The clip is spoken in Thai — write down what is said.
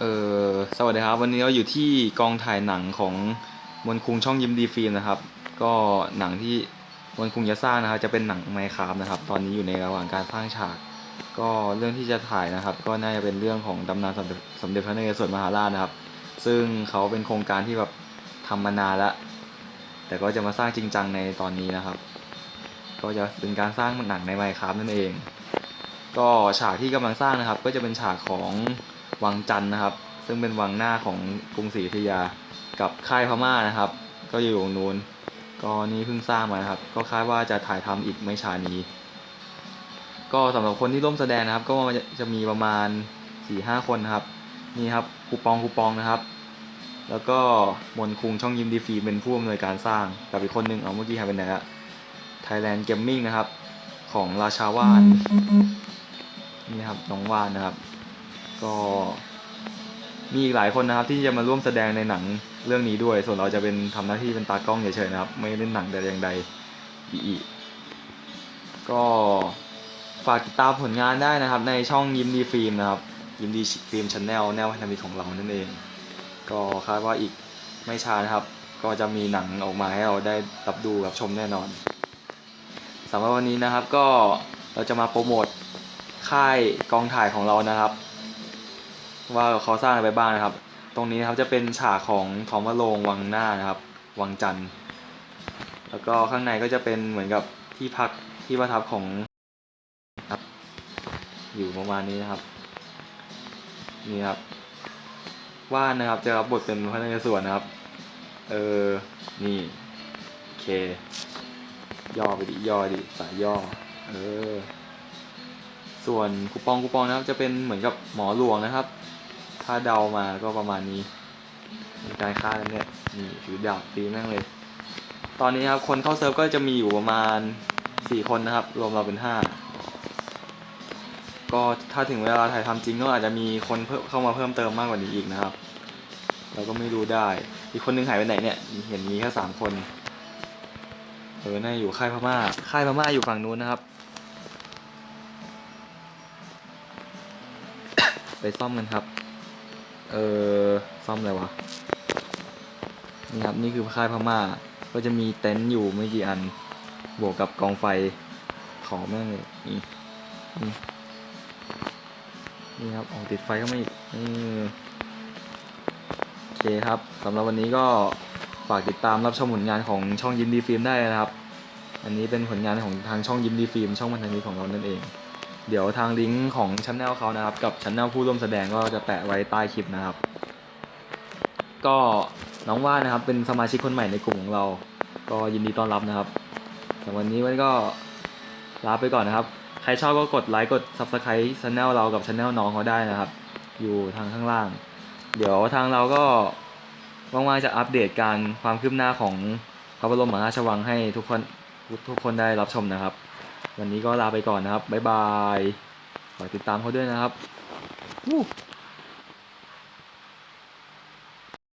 เออสวัสดีครับ วันนี้เราอยู่ที่กองถ่ายหนังของมนคุงช่องยิมดีฟิล์มนะครับ ก็หนังที่มนคุงจะสร้างนะครับ จะเป็นหนังไมค์ครับนะครับ ตอนนี้อยู่ในระหว่างการสร้างฉาก ก็เรื่องที่จะถ่ายนะครับ ก็น่าจะเป็นเรื่องของตำนานสมเด็จสมเด็จพระนเรศวรมหาราชนะครับ ซึ่งเขาเป็นโครงการที่แบบทำมานานแล้ว แต่ก็จะมาสร้างจริงจังในตอนนี้นะครับ ก็จะเป็นการสร้างหนังในไมค์ครับนั่นเอง ก็ฉากที่กำลังสร้างนะครับ ก็จะเป็นฉากของ วังจันนะครับ ซึ่งเป็นวังหน้าของกรุงศรีอยุธยากับค่ายพม่านะครับ ก็อยู่ตรงนู้นก็นี่เพิ่งสร้างมานะครับ ก็คาดว่าจะถ่ายทำอีกไม่ช้านี้ ก็สำหรับคนที่ร่วมแสดงนะครับ ก็จะมีประมาณ4ี่ห้าคนนะครับนี่ครับคูปองคูปองนะครับ แล้วก็มนคุงช่องยิมดีฟีเป็นผู้อำนวยการสร้างกับอีกคนนึงเอาเมื่อกี้หายไปไหนละ Thailand Gaming นะครับ ของราชาวานนี่ครับน้องวานนะครับ ก็มีอีกหลายคนนะครับที่จะมาร่วมแสดงในหนังเรื่องนี้ด้วย ส่วนเราจะเป็นทำหน้าที่เป็นตากล้องเฉยๆนะครับ ไม่เล่นหนังแต่อย่างใดอีอีก็ฝากติดตามผลงานได้นะครับ ในช่องยิ้มดีฟิล์มนะครับ ยิ้มดีฟิล์มช n แนลแนวพันธมิตรของเรานั่นเอง ก็คาดว่าอีกไม่ช้านะครับ ก็จะมีหนังออกมาให้เราได้รับดูรับชมแน่นอนสำหรับวันนี้นะครับก็เราจะมาโปรโมทค่ายกองถ่ายของเรานะครับ ว่าเขาสร้างอะไรไปบ้างนะครับ ตรงนี้นะครับจะเป็นฉากของทอมวโรงวังหน้านะครับ วังจันทร์แล้วก็ข้างในก็จะเป็นเหมือนกับที่พักที่ประทับของครับอยู่ประมาณนี้นะครับ นี่ครับว่านนะครับจะรับบทเป็นพระนเรศวรนะครับ เออ นี่โอเค ย่อไปดิ ย่อดิ สายย่อ เออ ส่วนคูปองคูปองนะครับ จะเป็นเหมือนกับหมอหลวงนะครับ ถ้าเดามาก็ประมาณนี้มีการฆ่าแล้วเนี่ยนี่ถือดาบตีแม่งเลย ตอนนี้ครับคนเข้าเซิร์ฟก็จะมีอยู่ประมาณสี่คนนะครับ รวมเราเป็นห้าก็ถ้าถึงเวลาถ่ายทำจริงก็อาจจะมีคนเพิ่มเข้ามาเพิ่มเติมมากกว่านี้อีกนะครับ เราก็ไม่รู้ได้ อีกคนนึงหายไปไหนเนี่ยเห็นมีแค่สามคนเออน่าอยู่ค่ายพม่า ค่ายพม่าอยู่ฝั่งนู้นนะครับ ไปซ่อมกันครับ เออซ่อมอะไรวะ นี่ครับ นี่คือค่ายพม่า ก็จะมีเต็นท์อยู่ไม่กี่อัน บวกกับกองไฟขอแม่งเลยนี่นี่นี่ครับออกติดไฟเข้ามาอีกนี่โอเคครับสำหรับวันนี้ก็ฝากติดตามรับชมผลงานของช่องยิมดีฟิล์มได้นะครับ อันนี้เป็นผลงานของทางช่องยิมดีฟิล์มช่องพันธมิตรของเรานั่นเอง เดี๋ยวทางลิงก์ของชั n แนลเขานะครับ กับชั n แนลผู้ร่วมแสดงก็จะแปะไว้ใต้คลิปนะครับ ก็น้องว่านะครับเป็นสมาชิกคนใหม่ในกลุ่มของเรา ก็ยินดีต้อนรับนะครับสำหรับวันนี้วันก็ลาไปก่อนนะครับ ใครชอบก็กดไลค์กด subscribe channel เรากับ channel น้องเขาได้นะครับ อยู่ทางข้างล่าง เดี๋ยวทางเราก็ว่างๆจะอัปเดตการความคืบหน้าของพระบรมมหาราชวังให้ทุกคนทุกคนได้รับชมนะครับ วันนี้ก็ลาไปก่อนนะครับ บ๊ายบาย ฝากติดตามเขาด้วยนะครับ